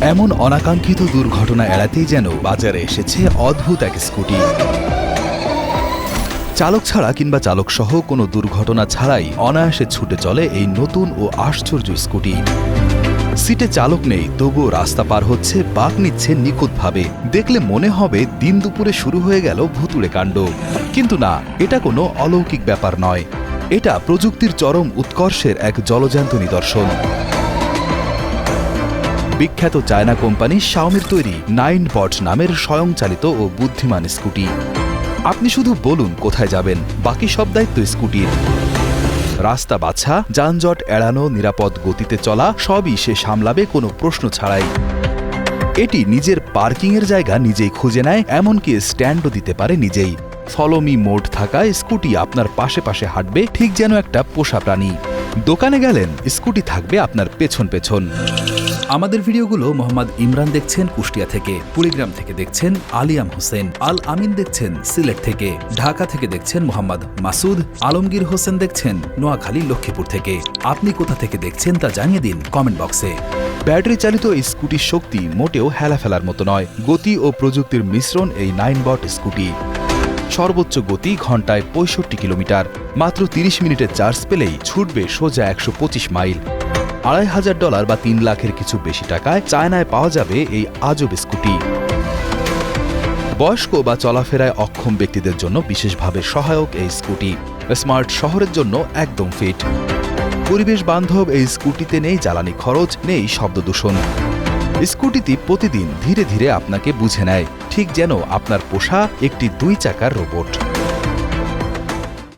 এমন অনাকাঙ্ক্ষিত দুর্ঘটনা এড়াতেই যেন বাজারে এসেছে অদ্ভুত এক স্কুটি। চালক ছাড়া কিংবা চালক সহ কোনো দুর্ঘটনা ছাড়াই অনায়াসে ছুটে চলে এই নতুন ও আশ্চর্য স্কুটি। সিটে চালক নেই, তবুও রাস্তা পার হচ্ছে বাঁক নিচ্ছে নিখুঁতভাবে। দেখলে মনে হবে দিন দুপুরে শুরু হয়ে গেল ভুতুড়ে কাণ্ড। কিন্তু না, এটা কোনো অলৌকিক ব্যাপার নয়। এটা প্রযুক্তির চরম উৎকর্ষের এক জলজান্ত নিদর্শন। বিখ্যাত চায়না কোম্পানি শাওমির তৈরি নাইন বট নামের স্বয়ংচালিত ও বুদ্ধিমান স্কুটি। আপনি শুধু বলুন কোথায় যাবেন, বাকি সব দায়িত্ব স্কুটির। রাস্তা বাছা, যানজট এড়ানো, নিরাপদ গতিতে চলা, সবই সে সামলাবে কোনো প্রশ্ন ছাড়াই। এটি নিজের পার্কিংয়ের জায়গা নিজেই খুঁজে নেয়, এমনকি স্ট্যান্ডও দিতে পারে নিজেই। ফলোমি মোড থাকায় স্কুটি আপনার পাশে পাশে হাঁটবে, ঠিক যেন একটা পোষা প্রাণী। দোকানে গেলেন, স্কুটি থাকবে আপনার পেছন পেছন। আমাদের ভিডিওগুলো মোহাম্মদ ইমরান দেখছেন কুষ্টিয়া থেকে, কুড়িগ্রাম থেকে দেখছেন আলিয়াম হোসেন, আল আমিন দেখছেন সিলেট থেকে, ঢাকা থেকে দেখছেন মোহাম্মদ মাসুদ, আলমগীর হোসেন দেখছেন নোয়াখালী লক্ষ্মীপুর থেকে। আপনি কোথা থেকে দেখছেন তা জানিয়ে দিন কমেন্ট বক্সে। ব্যাটারি চালিত এই স্কুটির শক্তি মোটেও হেলা ফেলার মতো নয়। গতি ও প্রযুক্তির মিশ্রণ এই নাইন বট স্কুটি। সর্বোচ্চ গতি ঘন্টায় পঁয়ষট্টি কিলোমিটার। মাত্র তিরিশ মিনিটের চার্জ পেলেই ছুটবে সোজা একশো পঁচিশ মাইল। আড়াই হাজার ডলার বা তিন লাখের কিছু বেশি টাকায় চায়নায় পাওয়া যাবে এই আজব স্কুটি। বয়স্ক বা চলাফেরায় অক্ষম ব্যক্তিদের জন্য বিশেষভাবে সহায়ক এই স্কুটি। স্মার্ট শহরের জন্য একদম ফিট। পরিবেশ বান্ধব এই স্কুটিতে নেই জ্বালানি খরচ, নেই শব্দ দূষণ। স্কুটিটি প্রতিদিন ধীরে ধীরে আপনাকে বুঝে নেয়, ঠিক যেন আপনার পোষা একটি দুই চাকার রোবট।